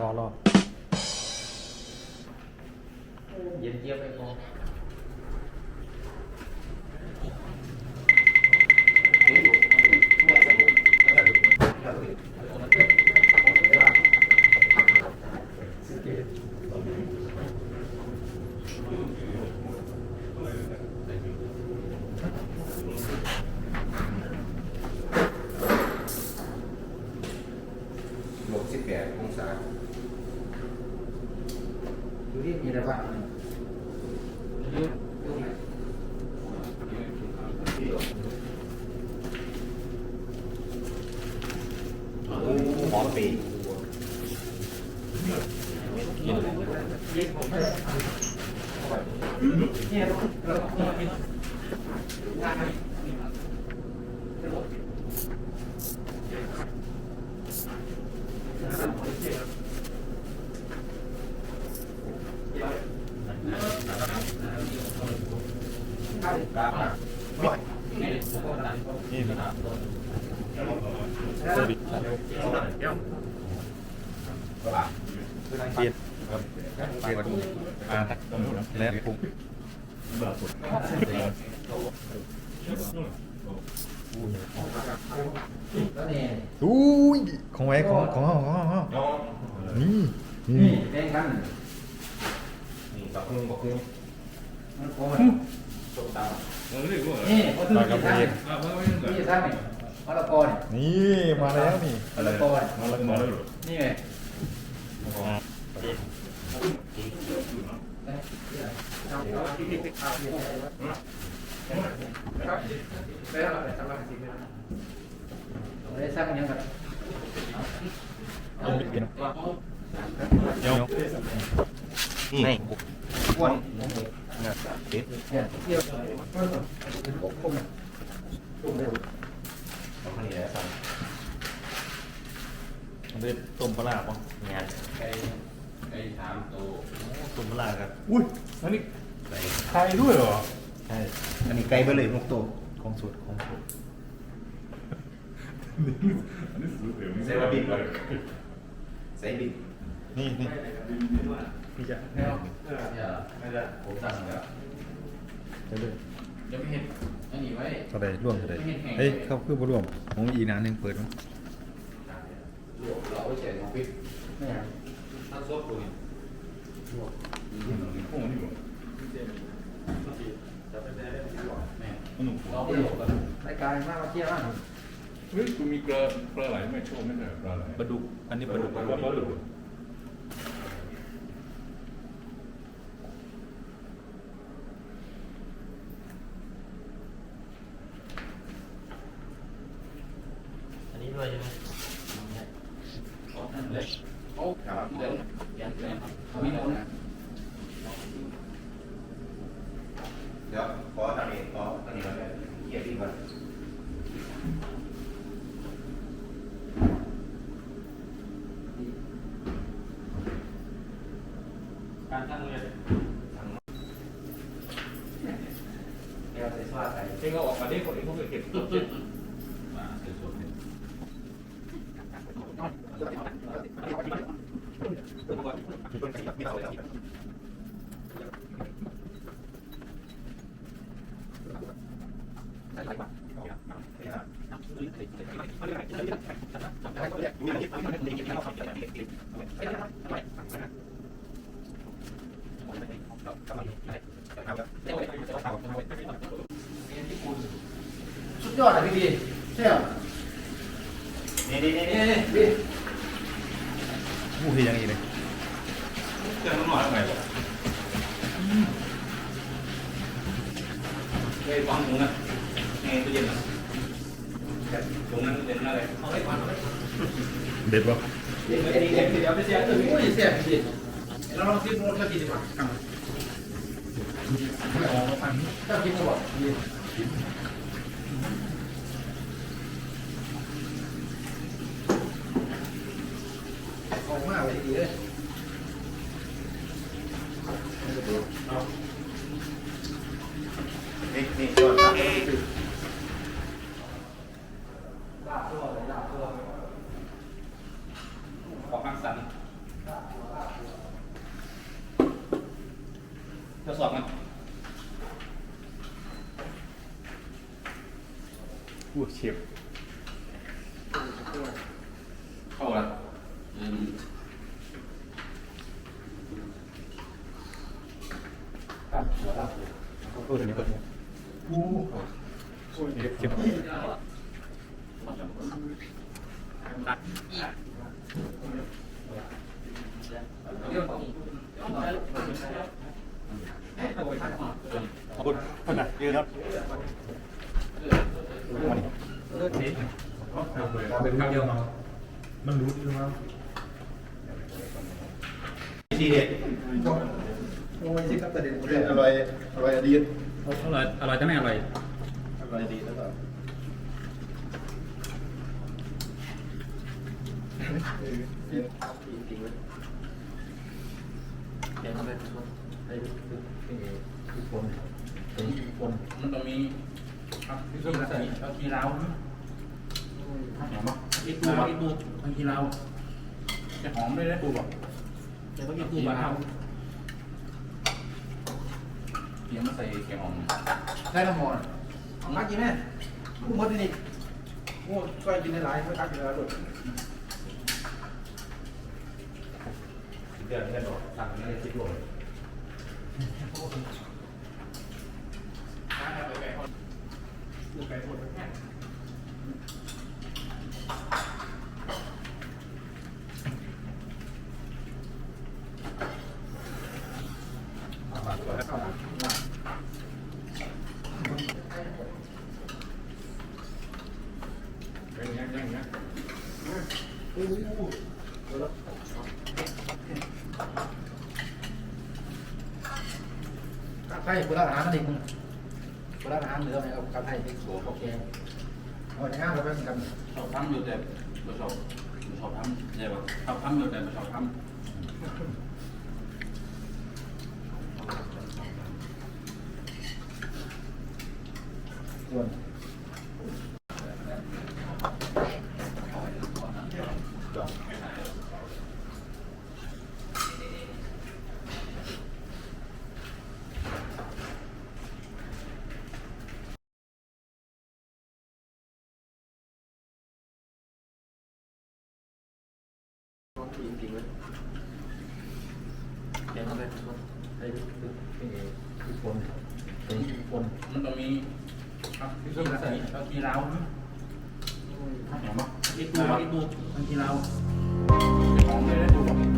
รอรอ เย็นเจี๊ยบไปพอ ที่มีอะไรบ้างหอมปีนี่นะสวิต เปลี่ยนครับเปลี่ยนอ่าและปรุงอุ้ยของไว้ของของของของของนี่นี่แดงกันนี่บักฮุงบักฮุงมันโค ตรส้มตำนี่วัตถุดิบที่ทำนี่ที่ทำนี่มะละกอนี่นี่มาแล้วนี่มะละกอนี่ไงได้สร้างยังไงเอาปิดกินเดี๋ยวนี่อ้วน ต้มเร็วของนี่ะสั่งมันได้ต้มปลาร้าป่ะงานไก่ไก่สามตัวต้มปลาร้ากันอุ้ยอันนี้ไก่ไทยด้วยเหรอ ใช่อันนี้ไก่เบลเลยหกตัวของสุดของสุดอันนี้สูตรเดี๋ยวใส่บะบินก่อนใส่บินนี่นี่พี่จะ แนวอย่าไม่ได้ผมสั่งแล้วจะเลยจะไม่เห็นอันนี้ไว้เท่าใดร่วมเท่าใดเฮ้ยเข้าคือบ่ร่วมของอีกนานหนึงเปิดมั้งเราไปเฉยของพิษนี่ยทั้งซดตัวนี้พวกนี้หมดหนุ่มเราไปหลบกันรายการมากมาเที่ยวมากเฮ้ยกูมีปลาปลาไหลไม่ชอบไม่ใช่ปลาไหลปลาดุกอันนี้ปลาดุกปลาปลาดุก อันนี้ด้วยใช่ไหมโอ้ครับเดี๋ยวยัง เดี๋ยวมีหมดนเดี๋ยวขอทางนี้ขอทางนี้ก่อนเกี่ยวที่ก่อนการตั้งเลยเดี๋ยวใส่ซอสใส่ เองเอาออกมาได้คนเองเขาไปเก็บตัวเจ็ด สุด ยอดอะพี่ดีใช่เหรอนี่นี่นี่นี่นี่พี่ผู้เฮียยังอีกเลยเจ้าน้องหน่อยทำไงวะเฮ้ยฟังหนูนะไงตู้เย็นนะตรงนั้นเป็นอะไรเอาไว้ก่อนเอาไว้ก่อนเด็ดป่ะเดี๋ยวเดี๋ยวเดี๋ยวเดี๋ยวไปเสียตื่นโอ้ยเสียพี่เราลองคิดดูเราคิดดีกว่าเจ้าคิดดูว่าออกมา เลยดีเลยนี่นี่ยอดครับลาบตัวเลยลาบตัวขอข้างสันทดสอบมันอู้เชฟเข้าแล้ว โอ้ตัวนี้เปิดเก็บเก็บขอบคุณท่านนะยืนครับมานี่ เป็นเดียวมันรู้ดีมั้งทีเด็ดโอ้ยสิครับประเด็นเรื่องอร่อยอร่อยดีอร่อยอร่อยจะไม่อร่อยอร่อยดีแล้วก็มันต้องมีครับที่สุดก็ใส่เอาขี้เราหอมมั้ยอีตูอีตูมันขี้เราจะหอมได้เลยตูบอกจะต้องอีตูบ้าเดี๋ ยวมาใส่แกงหอมได้ละหมอนมากินแม่กูหมดนี่โอ้ก็กินได้หลายไม่ตักกินได้หมดเดือดเดือดตักนี่เลยคิดรวมเป็นอย่างนี้อย่างนี้ กับไทยโบราณอาหารนั่นเองโบราณอาหารเหลือไหมเอากับไทยที่สวยโอเคเอาในงานเราไปกันชอบทำอยู่แต่ไม่ชอบไม่ชอบทำใช่ป่ะชอบทำอยู่แต่ไม่ชอบทำส่วน มันต้องมีครับที่สุดก็ใส่เอาขี้เราหอมมั้ยอีตูอีตูมันขี้เราขอมได้เลยตูบ